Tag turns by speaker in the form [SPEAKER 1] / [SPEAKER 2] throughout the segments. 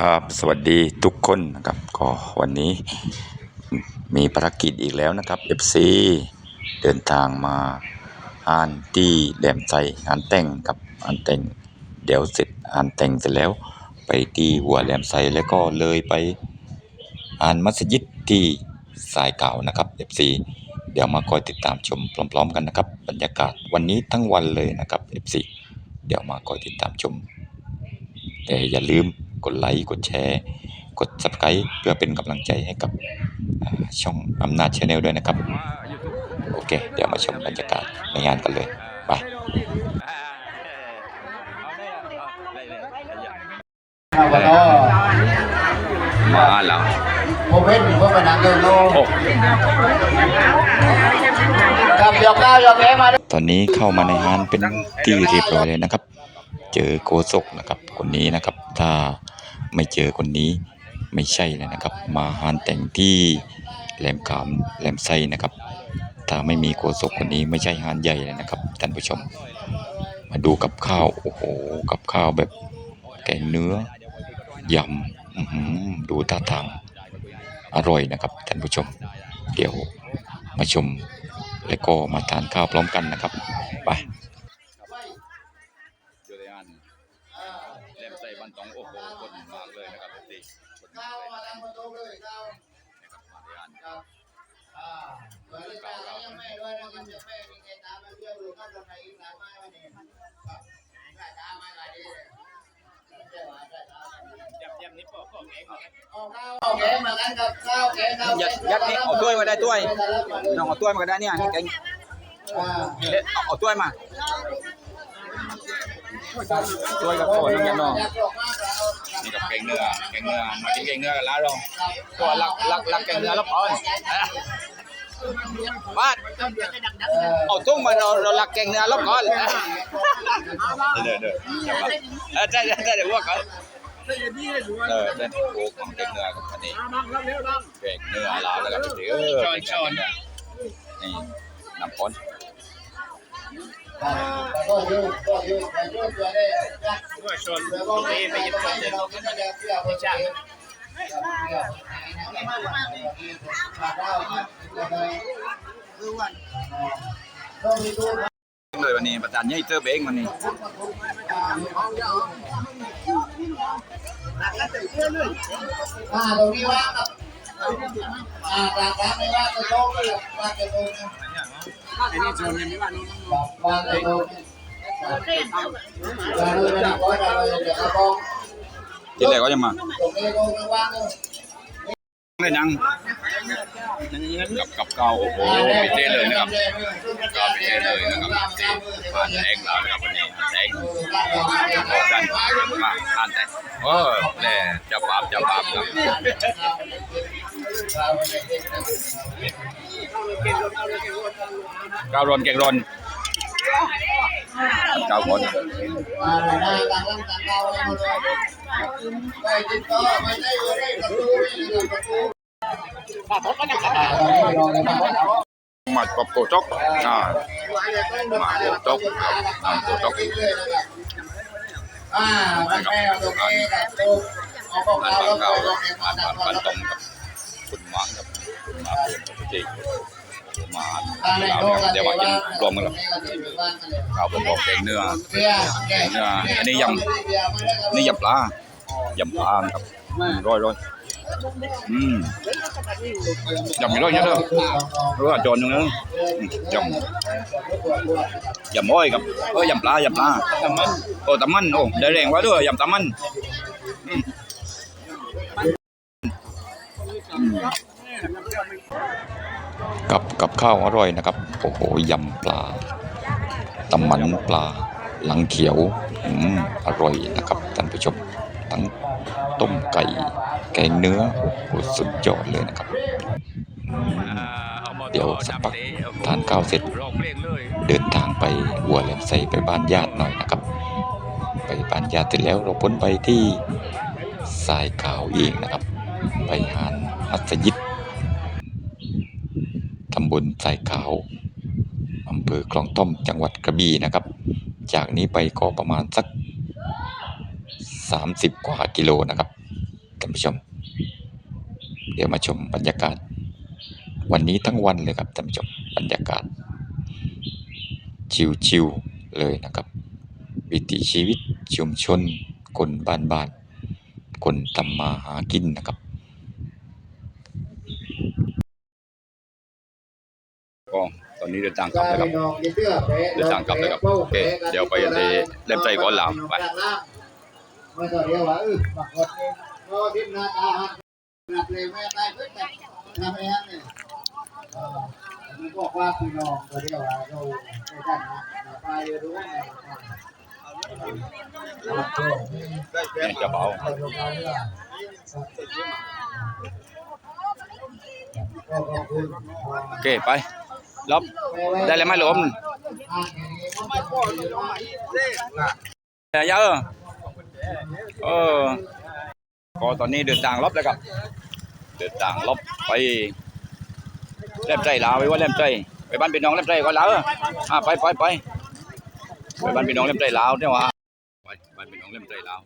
[SPEAKER 1] ครับสวัสดีทุกคนนะครับก็วันนี้มีภารกิจอีกแล้วนะครับ FC เดินทางมาอ่านที่แหลมไซงานแต่งครับงานแต่งเดี๋ยวเสร็จงานแต่งเสร็จแล้ว ไปที่หัวแหลมไซแล้วก็เลยไปอ่านมัสยิดที่สายเก่านะครับ FC เดี๋ยวมาคอยติดตามชมพร้อม ๆ กันนะครับ บรรยากาศวันนี้ทั้งวันเลยนะครับ FC เดี๋ยวมาคอยติดตามชม แต่อย่าลืม กดไลค์ กดแชร์ กด subscribe เพื่อเป็นกำลังใจให้กับช่องอำนาจชาแนลด้วยนะครับ โอเค เดี๋ยวมาชมบรรยากาศในงานกันเลยไปมาแล้ว
[SPEAKER 2] ผมเห็นผมไปนั่งเดินโลกับยอกก้ายอกแกมา
[SPEAKER 1] ตอนนี้เข้ามาในงานเป็นที่เรียบร้อยเลยนะครับ เจอโกศกนะครับ คนนี้นะครับ ถ้า ไม่เจอคนนี้ไม่ใช่เลยนะครับ มาฮานแต่งที่แหลมขามแหลมไส้นะครับ ถ้าไม่มีโกศกคนนี้ไม่ใช่ฮานใหญ่เลยนะครับท่านผู้ชม มาดูกับข้าวโอ้โหกับข้าวแบบแกงเนื้อยำอื้อหือดูท่าทางอร่อยนะครับท่านผู้ชม เดี๋ยวมาชม แล้วก็มาทานข้าวพร้อมกันนะครับ ไปอยู่ในงานเล่มใส่บันตองโอ้โหคนมากเลยนะครับสิคน
[SPEAKER 2] ก้าวมาทำประตูเลยก้าว
[SPEAKER 1] นะครับมาในงาน
[SPEAKER 2] ครับอ่าเปิดตาแล้ว ยังไม่ด้วยนะครับยังไม่มีใครตามมาเที่ยวดูก็ทำไมอีกหลายไม้วันนี้ครับได้ตามมาหลายดีเลยได้หลายได้ตามเอาข้าวเอาแกงมากันกับข้าวแกงข้าว
[SPEAKER 3] ยัดยัดนี่เอาถ้วยมาได้ถ้วยน้องเอาถ้วยมาก็ได้เนี่ยนี่เก่ง
[SPEAKER 2] อ่า
[SPEAKER 3] เอ๊ะเอาเอาถ้วยมาถ้วยกับโคนน้องยันน้อง
[SPEAKER 2] อยากบอกมากแล้ว
[SPEAKER 1] นี่กับแกงเนื้อแกงเนื้อมากินแกงเนื้อกันแล้วเรา
[SPEAKER 3] ตัวลักลักลักแกงเนื้อแล้วพอน บ้านเอาตุ้งมาเราเราลักแกงเนื้อแล้วก่อน
[SPEAKER 1] เด้อเด้อ
[SPEAKER 3] เออได้ได้ได้เดี๋ยวว่ากัน
[SPEAKER 1] เออเด้อโอ้ของแกงเนื้อกับอันนี้แกงเนื้อลาวแล้วกันสิเออช้อนช้อนนี่น้ำพ้น
[SPEAKER 2] ก็ยืดก็ยืดไปยืดตัวได้ก็ชนแล้วก็ไม่ไปยิบคนเดียวก็จะเที่ยวไปจ้างก็มีตัว
[SPEAKER 3] เลยวันนี้ประธานใหญ่เจอเบงวันนี้
[SPEAKER 2] อ่าตรงนี้ว่างครับอ่ากลางร้านไม่ว่างก็โต๊ะเลยว่างก็โต๊ะนะว่างก็โต๊ะว่างเลยไม่ได้ก็ได้เลยเดี๋ยวเขาบอก
[SPEAKER 3] ที่แรกก็จะมา
[SPEAKER 2] ตรงนี้โต๊ะว่างเลย
[SPEAKER 3] เลยนัง
[SPEAKER 1] กับกับเกาโอ้โหไปเต้เลยนะครับเกาไปเต้เลยนะครับเต้ผ่านแดงแล้วนะครับวันนี้แดงโอ้ดันมาผ่านแต่โอ้แน่จะปราบจะปราบครับเก้ารอนแกงรอนเก้าคน
[SPEAKER 2] มา หน้าต่างลำต่างเราเลยมาเลยไปติดต่อไปได้เลยประตูนี่ประตูอ่าตอนนี้รอเลยครับ
[SPEAKER 1] มาโกจกอ่ามาโกจกครับนำโกจก
[SPEAKER 2] อ่ามันแม่ตรงนี้กับตูเอาพวก
[SPEAKER 1] ผ่าน
[SPEAKER 2] เรา
[SPEAKER 1] บาง
[SPEAKER 2] แล้ว
[SPEAKER 1] เก้า
[SPEAKER 2] ก็
[SPEAKER 1] ผ่านผ่านผ่านตรงกับคุณหวังกับคุณมาเพื่อนกับพี่จีมาเราเดี๋ยวมากินรวมกันครับข้าวเป็นบอกแกงเนื้อเนื้ออันนี้ยำนี่ยำปลา ยำปลาครับร้อยร้อยอืมยำมีร้อยเนี้ยเด้อรู้ว่าจนนึงนึงยำยำอ้อยครับเอ้ยยำปลายำปลาตำมันโอ้ตำมันโอ้ได้แรงไว้ด้วยยำตำมันอืมกับกับข้าวอร่อยนะครับโอ้โหยำปลาตำมันปลาหลังเขียว อืม อร่อยนะครับท่านผู้ชม ทั้งต้มไก่แกงเนื้อโอ้โหสุดยอดเลยนะครับ เดี๋ยวสักพักทานข้าวเสร็จ เดินทางไปหัวแหลมไซไปบ้านญาติหน่อยนะครับ ไปบ้านญาติเสร็จแล้วเราพ้นไปที่สายขาวเองนะครับ ไปหานมัสยิดตำบลสายขาวอำเภ
[SPEAKER 3] อคลองท่อมจังหวัดกระบี่นะครับ จากนี้ไปก็ประมาณสัก 30 กว่ากิโลนะครับท่านผู้ชม เดี๋ยวมาชมบรรยากาศ วันนี้ทั้งวันเลยครับท่านผู้ชมบรรยากาศ ชิวๆเลยนะครับ วิถีชีวิตชุมชน คนบ้านๆคนทำมาหากินนะครับ ก็ตอนนี้เดินทางกลับแล้วครับเดินทางกลับเลยครับโอเคเดี๋ยวไปเล่มใจก่อนหลังไป
[SPEAKER 2] เมื่อตอนเดียวว่าเออบางคนนี่ก็ทิ้งหน้าตาหักหลับเลยแม่ตายเพิ่งแต่ทำเองเนี่ยมันบอกว่าพี่น้องตัวเดียวว่าเราไปกันนะไปรู้ไหม
[SPEAKER 3] นี่กระเป๋าโอเคไปล็อบได้เลยไหมหลมเยอะ เออ ก็ตอนนี้เดินทางลบแล้วครับ เดินทางลบไปเล่มใจลาวไปว่าเล่มใจไปบ้านพี่น้องเล่มใจก่อนล้วอ่าไปไปไปไปบ้านพี่น้องเล่มใจลาวเนี่ยว่าไปบ้านพี่น้องเล่มใจลาว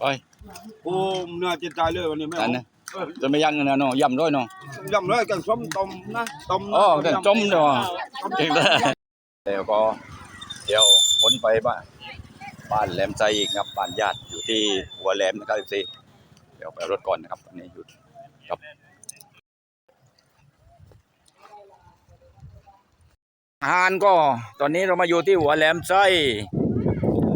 [SPEAKER 3] ไป
[SPEAKER 4] โอ้เนื้อจิตใจเลยวันนี้ไม่
[SPEAKER 3] นั่
[SPEAKER 4] เอา
[SPEAKER 3] นนะจะไม่ยันนะเนาะย่ำด้วยเนาะ
[SPEAKER 4] ยำเลยแกันส้มต้มนะต้มนะ
[SPEAKER 3] อ๋อแต่จมเนาะจริงเลยเดี๋ยวก็เดี๋ยวพ้นไปบ้านบ้านแหลมใจอีกครับบ้านญาติอยู่ที่หัวแหลมนะครับสิเดี๋ยวไปเอารถก่อนนะครับอันนี้อยู่ครับอาหารก็ตอนนี้เรามาอยู่ที่หัวแหลมไส้โอ้โห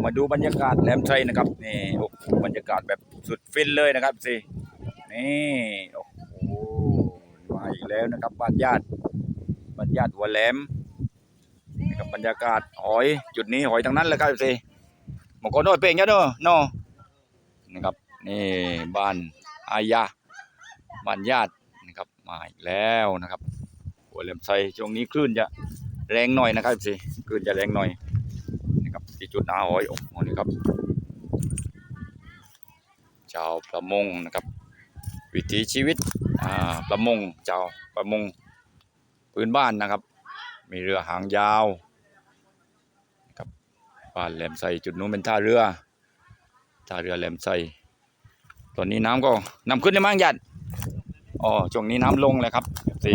[SPEAKER 3] มาดูบรรยากาศแหลมไส้นะครับนี่โอ้โหบรรยากาศแบบสุดฟินเลยนะครับสินี่โอ้โหมาอีกแล้วนะครับบ้านญาติบ้านญาติหัวแหลมนี่กับบรรยากาศหอยจุดนี้หอยทั้งนั้นเลยครับสิมกโกโน้อยเป่งเยอะเนอะเนาะนะครับนี่บ้านอายาบ้านญาตินะครับมาอีกแล้วนะครับหัวแหลมไส้ช่วงนี้คลื่นจะแรงหน่อยนะครับสิคลื่นจะแรงหน่อย จุดนาหอยอ้โหนี่ครับ ชาวประมงนะครับ วิถีชีวิตประมงชาวประมงพื้นบ้านนะครับ มีเรือหางยาวนะครับบ้านแหลมไสจุดนู้นเป็นท่าเรือท่าเรือแหลมไสตอนนี้น้ำก็น้ำขึ้นได้มั้งยัดอ๋อช่วงนี้น้ำลงเลยครับสิ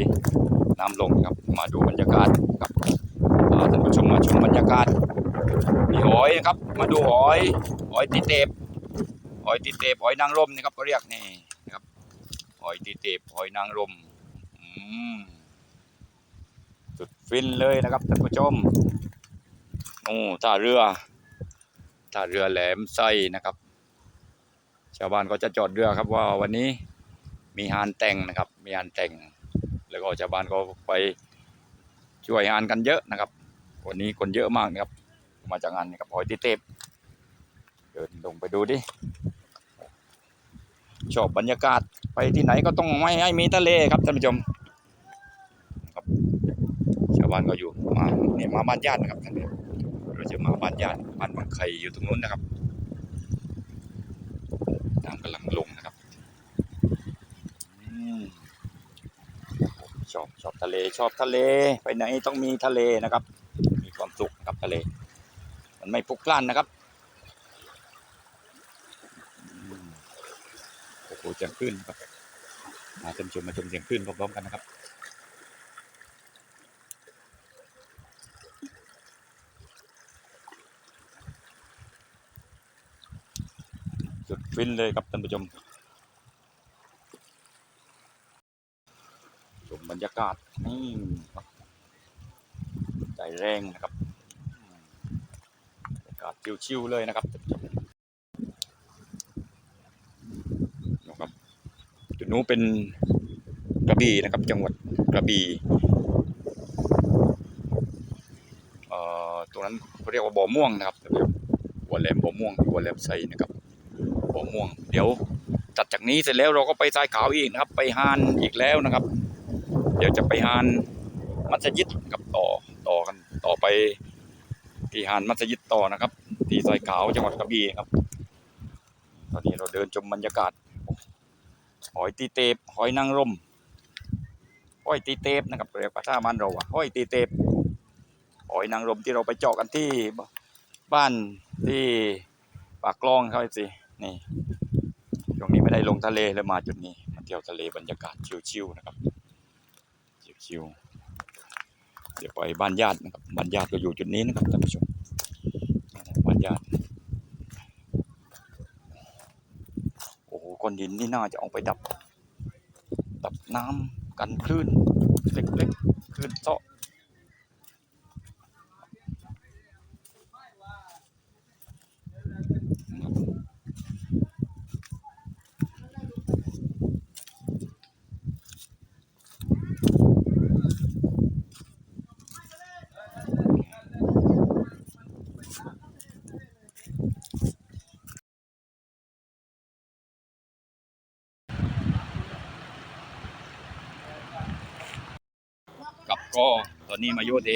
[SPEAKER 3] น้ำลงครับมาดูบรรยากาศครับท่านผู้ชมมาชมบรรยากาศ มีหอยนะครับ มาดูหอยหอยตีเตบหอยตีเตบหอยนางรมนะครับก็เรียกนี่นะครับหอยตีเตบหอยนางรมอืมสุดฟินเลยนะครับท่านผู้ชมโอ้ท่าเรือท่าเรือแหลมไส้นะครับ ชาวบ้านก็จะจอดเรือครับว่าวันนี้มีฮานแต่งนะครับ มีฮานแต่ง แล้วก็ชาวบ้านก็ไปช่วยงานกันเยอะนะครับ วันนี้คนเยอะมากนะครับ มาจากงานนะครับหอยติเทพเดินลงไปดูดิชอบบรรยากาศไปที่ไหนก็ต้องไม่ให้มีทะเลครับท่านผู้ชมครับชาวบ้านก็อยู่มาเนี่ยมาบ้านญาตินะครับท่านเนี่ยเราจะมาบ้านญาติบ้านบางไคอยู่ตรงนู้นนะครับน้ำกำลังลงนะครับชอบชอบทะเลชอบทะเล ไปไหนต้องมีทะเลนะครับ มีความสุขกับทะเล มันไม่พลุกพล่านนะครับโอ้โหเสียงคลื่นครับมาชมชมมาชมเสียงคลื่นพร้อมๆกันนะครับสุดฟินเลยครับท่านผู้ชมชมบรรยากาศนี่ใจแรงนะครับากาศชิวๆเลยนะครับนะครับจุดนู้นเป็นกระบี่นะครับ จังหวัดกระบี่เอ่อตรงนั้นเขาเรียกว่าบ่อม่วงนะครับหัวแหลมบ่อม่วงหัวแหลมไซนะครับบ่อม่วง เดี๋ยวตัดจากนี้เสร็จแล้วเราก็ไปทรายขาวอีกนะครับ ไปฮานอีกแล้วนะครับ เดี๋ยวจะไปฮานมัสยิดกับต่อต่อกันต่อไป ที่ฮานมัสยิดต่อนะครับ ที่ซอยขาวจังหวัดกระบี่ครับ ตอนนี้เราเดินชมบรรยากาศ หอยตีเตบหอยนางรมหอยตีเตบนะครับเรียกภาษามันเราว่าหอยตีเตบหอยนางรมที่เราไปเจาะกันที่บ้านที่ปากกลองเขาสินี่ตรงนี้ไม่ได้ลงทะเลเลยมาจุดนี้มาเที่ยวทะเลบรรยากาศชิวๆนะครับชิวๆ เดี๋ยวไปบ้านญาตินะครับบ้านญาติก็อยู่จุดนี้นะครับท่านผู้ชมบ้านญาติโอ้โหก้อนหินนี่น่าจะเอาไปดับ ดับน้ำกันคลื่นเล็กๆคลื่นเซาะ กับก็ตอนนี้มาโยเท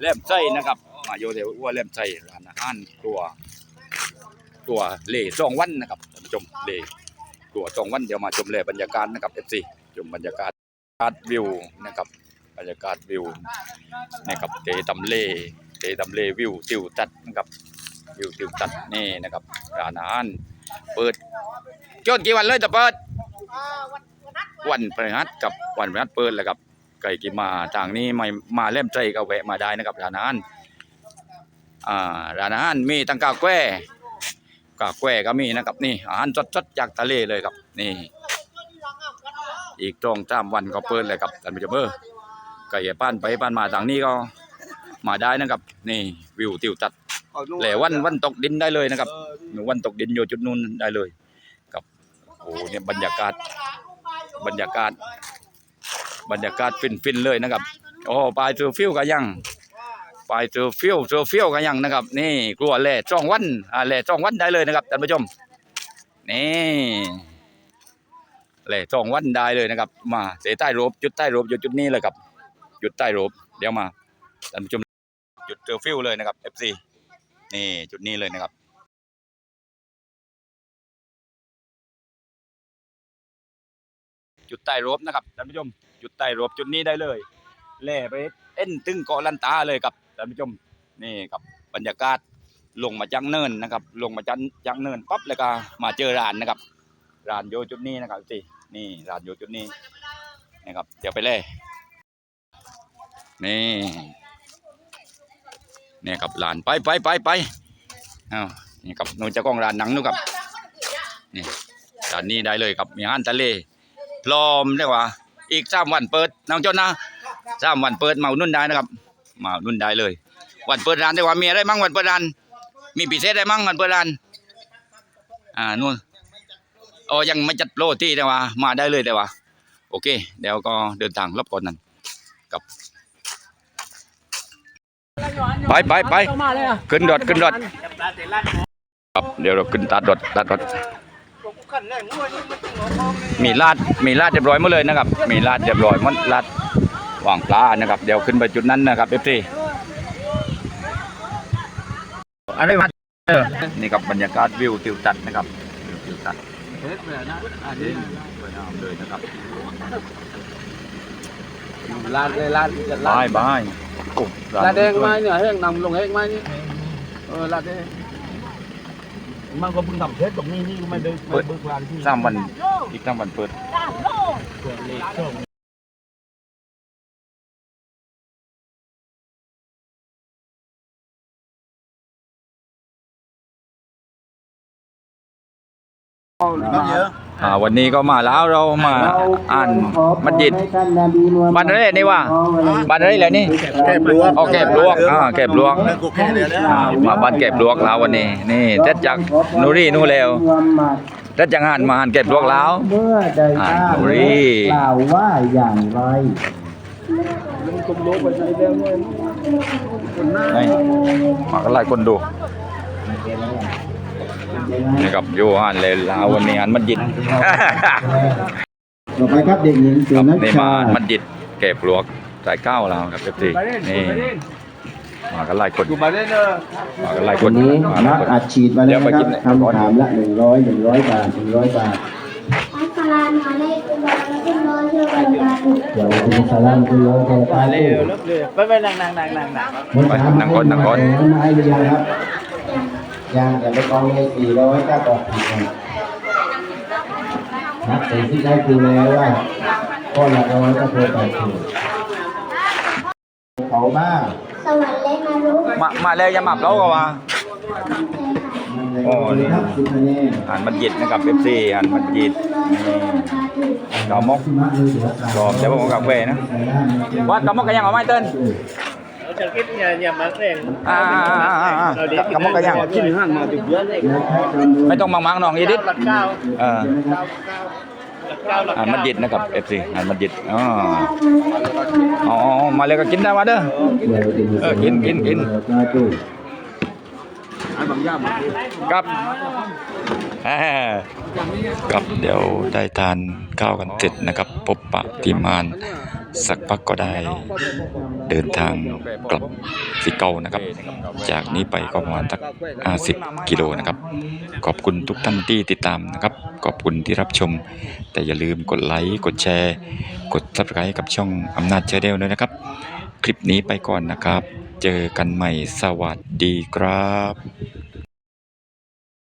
[SPEAKER 3] แลมไส้นะครับ มาโยเทว่าแลมไส้ร้านอาหารตัว ตัวเล่สองวันนะครับท่านผู้ชมเล่ตัวสองวันเดี๋ยวมาชมแลบรรยากาศนะครับเอฟซีชมบรรยากาศบรรยากาศวิวนะครับบรรยากาศวิวนะครับเตตำเลเตตำเลวิวติวตัดนะครับวิวติวตัดนี่นะครับร้านอาหารเปิดจนกี่วันเลยจะเปิดวันพฤหัสกับวันพฤหัสเปิดแหละครับ ไก่กินมาทางนี้ไม่มาเล่มใจก็แวะมาได้นะครับร้านอาหารอ่าร้านอาหารมีตั้งกาแควกาแควก็มีนะครับนี่อาหารสดๆจากทะเลเลยครับ นี่ อีกตรงสามวันก็เปิดเลยครับท่านผู้ชมเออไก่ป้านไปป้านมาทางนี้ก็มาได้นะครับ นี่วิวติวตัดแหล่วันวันตกดินได้เลยนะครับหนูวันตกดินอยู่จุดนู้นได้เลย ครับโอ้เนี่ยบรรยากาศบรรยากาศ บรรยากาศฟินๆเลยนะครับโอ้ปลายเซอร์ฟิวก็ยังปลายเซอร์ฟิวเซอร์ฟิวก็ยังนะครับ นี่กลัวแหล่จ้องวันอ่าแหล่จ้องวันได้เลยนะครับท่านผู้ชมนี่แหล่จ้องวันได้เลยนะครับ มาเสใต้รูปจุดใต้รูปอยู่จุดนี้เลยครับจุดใต้รูปเดี๋ยวมาท่านผู้ชมจุดเซอร์ฟิวเลยนะครับ FC นี่จุดนี้เลยนะครับจุดใต้รบนะครับท่านผู้ชม จุดใต้รบจุดนี้ได้เลยแล่ไปเอ็นตึงเกาะลันตาเลยครับท่านผู้ชมนี่ครับบรรยากาศลงมาจังเนินนะครับ ลงมาจังจังเนินปั๊บแล้วก็มาเจอร้านนะครับร้านโยจุดนี้นะครับสินี่ร้านโยจุดนี้นะครับเดี๋ยวไปเลยนี่นี่ครับร้านไปไปไปไปอ้าวนี่ครับนูเจะกล้องร้านหนังนู่นครับนี่ร้านนี้ได้เลยครับมีอาหารทะเลพร้อมได้ว่า อีกสามวันเปิดน้องเจ้านะสามวันเปิดมาอุดหนุ่นได้นะครับมาอุดหนุ่นได้เลย วันเปิดร้านได้ว่ามีอะไรมั่งวันเปิดร้าน มีพิเศษอะไรมั่งวันเปิดร้าน อ่านู่นโอ้ยังไม่จัดโปรที่แต่ว่า มาได้เลยแต่ว่า โอเคเดี๋ยวก็เดินทางรอบก่อนนั้นกับไปไปไปขึ้นรถขึ้นรถครับเดี๋ยวเราขึ้นตัดรถตัด รถมีลาดมีลาดเรียบร้อยหมดเลยนะครับ มีลาดเรียบร้อยหมดลาดวางปลานะครับ เดี๋ยวขึ้นไปจุดนั้นนะครับเอฟซีอะไรมานี่ครับบรรยากาศวิวติวตัดนะครับวิวติวตัดเดินสวยงามเลยนะครับ
[SPEAKER 4] ลาดเลยลาดจะลา
[SPEAKER 3] บา
[SPEAKER 4] ด
[SPEAKER 3] ยบายโอ้
[SPEAKER 4] ลาดแดงมาเนี่ยแห้งนำลงแห้งมานี่เออลาดแดง
[SPEAKER 5] มันก็เพิ่งทำเทสตรงนี้นี่ก็ไม่ได้ไม่เบิกร้านที่
[SPEAKER 3] สามวันอีกสามวันเปิด
[SPEAKER 5] เปิดเลขช่อง
[SPEAKER 3] อ่าวันนี้ก็มาแล้วเรามาอ่านมัสยิดบ้านอะไรนี่วะบ้านอะไรแล้วนี่
[SPEAKER 2] แก้ปลวก
[SPEAKER 3] อ๋อแก็บลวกอ่าแก็บลวก
[SPEAKER 2] นั่นก็แค่เดียวแล้ว
[SPEAKER 3] อ่ามาบ้านเก็บลวกแล้ววันนี้ นี่เด็ดจากนูรี่นู่นแล้วเด็ดจากงานมาหันเก็บลวกแล้ว
[SPEAKER 6] เมื่อใด
[SPEAKER 3] อ่า
[SPEAKER 6] ข้า
[SPEAKER 3] ดูดิ
[SPEAKER 6] กล่าวว่าอย่างไร
[SPEAKER 3] นี่มากันหลายคนดู นี่ครับอยู่หันเลยลาววันนี้หันมันยิด
[SPEAKER 6] ต่อไปครับเด็กหญิงสุ
[SPEAKER 3] ครับ
[SPEAKER 6] นัช
[SPEAKER 3] นี่มา
[SPEAKER 6] ชา
[SPEAKER 3] หันมันยิดเก็บลวกสายเก้าแล้วครับเอฟซีนี่มากันหลายคน
[SPEAKER 5] อยู่มาได้เนอะ
[SPEAKER 3] มากันหลายค
[SPEAKER 6] วันนนี้
[SPEAKER 3] มาหลา
[SPEAKER 6] นั
[SPEAKER 3] ย
[SPEAKER 6] ด
[SPEAKER 3] คน
[SPEAKER 6] อัดฉีดมาแล้วนะค
[SPEAKER 3] เดี๋ยวไปกิ
[SPEAKER 6] รับ
[SPEAKER 3] นเลย
[SPEAKER 6] คำถามละหนึ่งร้อยหนึ่งร้อยบาทหนึ่งร้อยบาท
[SPEAKER 7] Assalamualaikum warahmatullahi wabarakatuh.
[SPEAKER 6] เดี๋ยวคุณสลามคุณร้อยคุณตาเร็ว
[SPEAKER 5] ไปไปนั่งนั่งนั่งนั่งนั่ง
[SPEAKER 3] ไปนั่งก่อนนั่งก่อน
[SPEAKER 6] มาให้หรือยังครับ ยังแต่ไม่ต้องเลยสี่ร้อยก็บอกผิดกันนัดสิ่งที่ได้คือแล้วว่าก้อนละร้อยก็โทรไปถูกเขาบ้าง
[SPEAKER 7] Assalamualaikum
[SPEAKER 3] มามาแล้วอย่าหมับเราก็ว่าโอ้นี่
[SPEAKER 6] ครับคุณคะแนน
[SPEAKER 3] อาหารมันยิดนะครับเอฟซีอาหารมันยิดนี่กาวมกรอบแต่ว่าผมกลับเวนะว่ากาวมกกันยังเอาไหมเติ้ล
[SPEAKER 5] จะคิด อย่าอย่ามาเร่ง
[SPEAKER 3] อ่าอ่าอ่าอ่ากาวมกกันยัง
[SPEAKER 5] กินห้างมาถึงเยอะเลย
[SPEAKER 3] ไม่ต้องมังๆน้องอีดิด
[SPEAKER 5] หลักเก้า
[SPEAKER 3] เออ
[SPEAKER 5] หลักเก้าหลัก
[SPEAKER 3] อาหาร
[SPEAKER 5] เก้า
[SPEAKER 3] มันยิดนะครับเอฟซีอาหารมันยิดอ๋ออ๋อมาเลยก็กินได้มาเด้อเออกินกินกิน
[SPEAKER 5] อันบางอย่างมา
[SPEAKER 3] ครับแหมครับเดี๋ยวได้ทานข้าวกันเสร็จนะครับ พบปะทีมงานสักพักก็ได้เดินทางกลับสิเกานะครับ จากนี้ไปก็ประมาณสัก50กิโลนะครับ ขอบคุณทุกท่านที่ติดตามนะครับ ขอบคุณที่รับชม แต่อย่าลืมกดไลค์ กดแชร์ กด subscribe กับช่องอำนาจแชนแนลด้วยนะครับ คลิปนี้ไปก่อนนะครับ เจอกันใหม่สวัสดีครับ